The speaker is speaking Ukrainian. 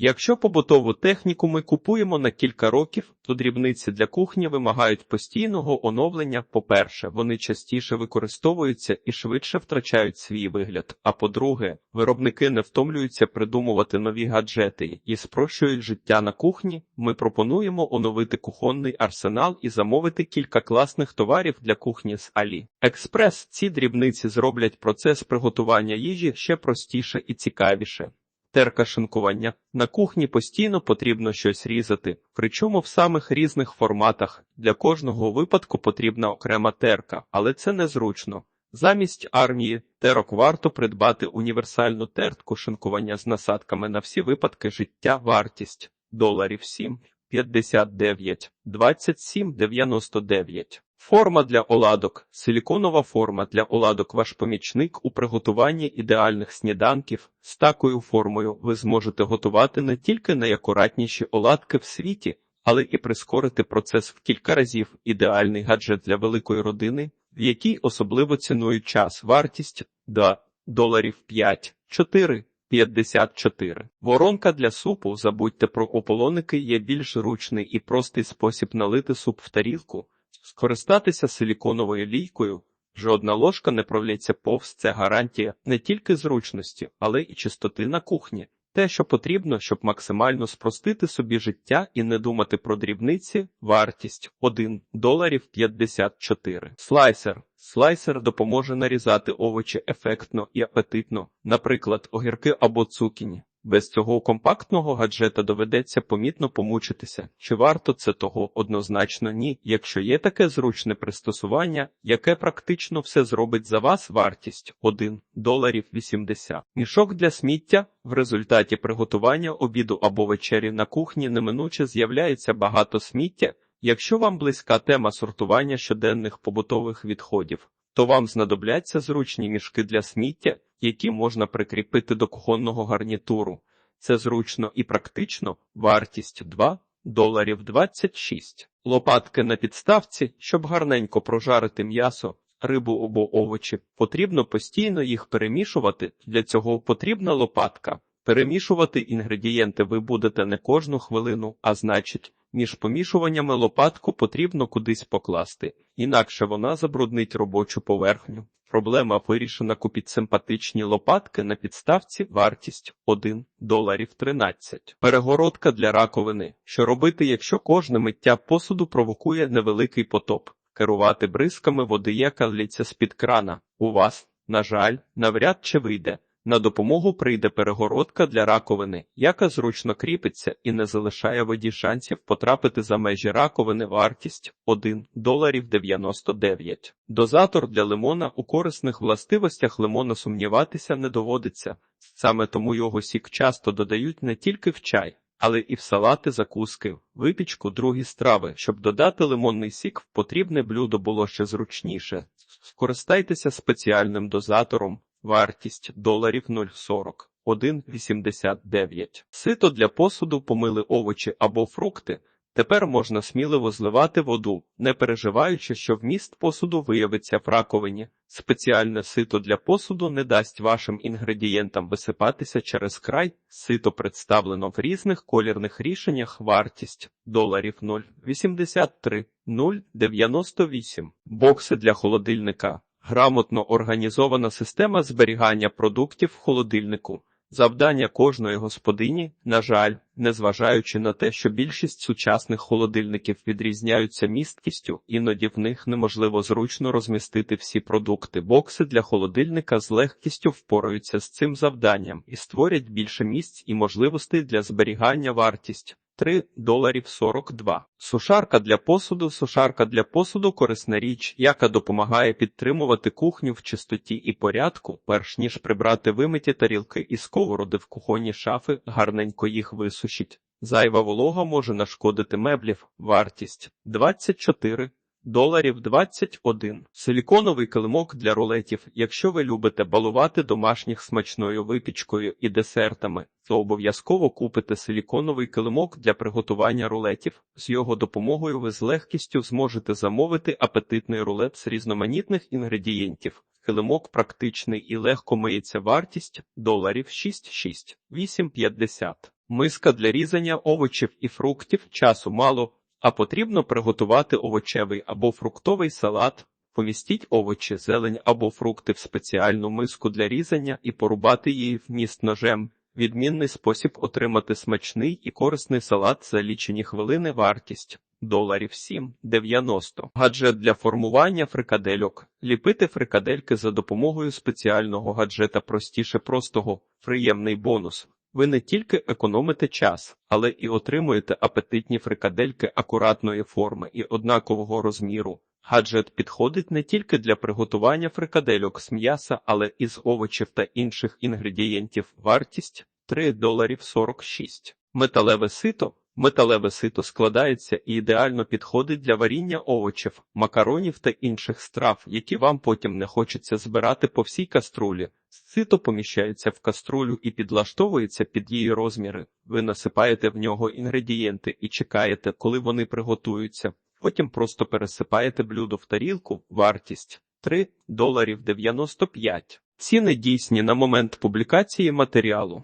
Якщо побутову техніку ми купуємо на кілька років, то дрібниці для кухні вимагають постійного оновлення. По-перше, вони частіше використовуються і швидше втрачають свій вигляд. А по-друге, виробники не втомлюються придумувати нові гаджети і спрощують життя на кухні. Ми пропонуємо оновити кухонний арсенал і замовити кілька класних товарів для кухні з Алі. Експрес ці дрібниці зроблять процес приготування їжі ще простіше і цікавіше. Терка шинкування. На кухні постійно потрібно щось різати, причому в самих різних форматах. Для кожного випадку потрібна окрема терка, але це незручно. Замість армії терок варто придбати універсальну тертку шинкування з насадками на всі випадки життя. Вартість доларів 7, 59, 27, 99. Форма для оладок. Силіконова форма для оладок ваш помічник у приготуванні ідеальних сніданків. З такою формою ви зможете готувати не тільки найакуратніші оладки в світі, але і прискорити процес в кілька разів. Ідеальний гаджет для великої родини, в якій особливо цінують час, вартість до доларів 5, 4. 54. Воронка для супу. Забудьте про ополоники є більш зручний і простий спосіб налити суп в тарілку. Скористатися силіконовою лійкою. Жодна ложка не пролється повз це гарантія не тільки зручності, але і чистоти на кухні. Те, що потрібно, щоб максимально спростити собі життя і не думати про дрібниці, вартість 1 доларів 54. Слайсер. Слайсер допоможе нарізати овочі ефектно і апетитно, наприклад, огірки або цукіні. Без цього компактного гаджета доведеться помітно помучитися. Чи варто це того? Однозначно ні. Якщо є таке зручне пристосування, яке практично все зробить за вас, вартість 1 доларів 80. Мішок для сміття в результаті приготування обіду або вечері на кухні неминуче з'являється багато сміття. Якщо вам близька тема сортування щоденних побутових відходів, то вам знадобляться зручні мішки для сміття, які можна прикріпити до кухонного гарнітуру. Це зручно і практично, вартість 2 доларів 26. Лопатки на підставці, щоб гарненько прожарити м'ясо, рибу або овочі, потрібно постійно їх перемішувати. Для цього потрібна лопатка. Перемішувати інгредієнти ви будете не кожну хвилину, а значить, між помішуваннями лопатку потрібно кудись покласти, інакше вона забруднить робочу поверхню. Проблема вирішена купіть симпатичні лопатки на підставці вартість 1 доларів 13. Перегородка для раковини. Що робити, якщо кожне миття посуду провокує невеликий потоп? Керувати бризками води, яка лється з-під крана. У вас, на жаль, навряд чи вийде. На допомогу прийде перегородка для раковини, яка зручно кріпиться і не залишає воді шансів потрапити за межі раковини вартість 1 доларів 99. Дозатор для лимона у корисних властивостях лимона сумніватися не доводиться. Саме тому його сік часто додають не тільки в чай, але і в салати закуски, випічку, другі страви. Щоб додати лимонний сік в потрібне блюдо було ще зручніше. Скористайтеся спеціальним дозатором. Вартість доларів 0,40. 1,89. Сито для посуду помили овочі або фрукти. Тепер можна сміливо зливати воду, не переживаючи, що вміст посуду виявиться в раковині. Спеціальне сито для посуду не дасть вашим інгредієнтам висипатися через край. Сито представлено в різних колірних рішеннях. Вартість доларів 0,83, 0,98. Бокси для холодильника. Грамотно організована система зберігання продуктів в холодильнику. Завдання кожної господині, на жаль, незважаючи на те, що більшість сучасних холодильників відрізняються місткістю, іноді в них неможливо зручно розмістити всі продукти. Бокси для холодильника з легкістю впораються з цим завданням і створять більше місць і можливостей для зберігання вартість. 3 доларів 42. Сушарка для посуду. Сушарка для посуду корисна річ, яка допомагає підтримувати кухню в чистоті і порядку, перш ніж прибрати вимиті тарілки і сковороди в кухонні шафи, гарненько їх висушіть. Зайва волога може нашкодити меблів. Вартість 24 доларів 21. Силіконовий килимок для рулетів. Якщо ви любите балувати домашніх смачною випічкою і десертами, то обов'язково купите силіконовий килимок для приготування рулетів. З його допомогою ви з легкістю зможете замовити апетитний рулет з різноманітних інгредієнтів. Килимок практичний і легко миється вартість доларів 6,6, 8,50. Миска для різання овочів і фруктів часу мало, а потрібно приготувати овочевий або фруктовий салат. Помістіть овочі, зелень або фрукти в спеціальну миску для різання і порубати її в міст ножем. Відмінний спосіб отримати смачний і корисний салат за лічені хвилини вартість. Доларів 7,90. Гаджет для формування фрикадельок. Ліпити фрикадельки за допомогою спеціального гаджета простіше простого. Приємний бонус. Ви не тільки економите час, але і отримуєте апетитні фрикадельки акуратної форми і однакового розміру. Гаджет підходить не тільки для приготування фрикадельок з м'яса, але і з овочів та інших інгредієнтів. Вартість 3 доларів 46. Металеве сито. Металеве сито складається і ідеально підходить для варіння овочів, макаронів та інших страв, які вам потім не хочеться збирати по всій каструлі. Сито поміщається в каструлю і підлаштовується під її розміри. Ви насипаєте в нього інгредієнти і чекаєте, коли вони приготуються. Потім просто пересипаєте блюдо в тарілку. Вартість 3 доларів 95. Ціни дійсні на момент публікації матеріалу.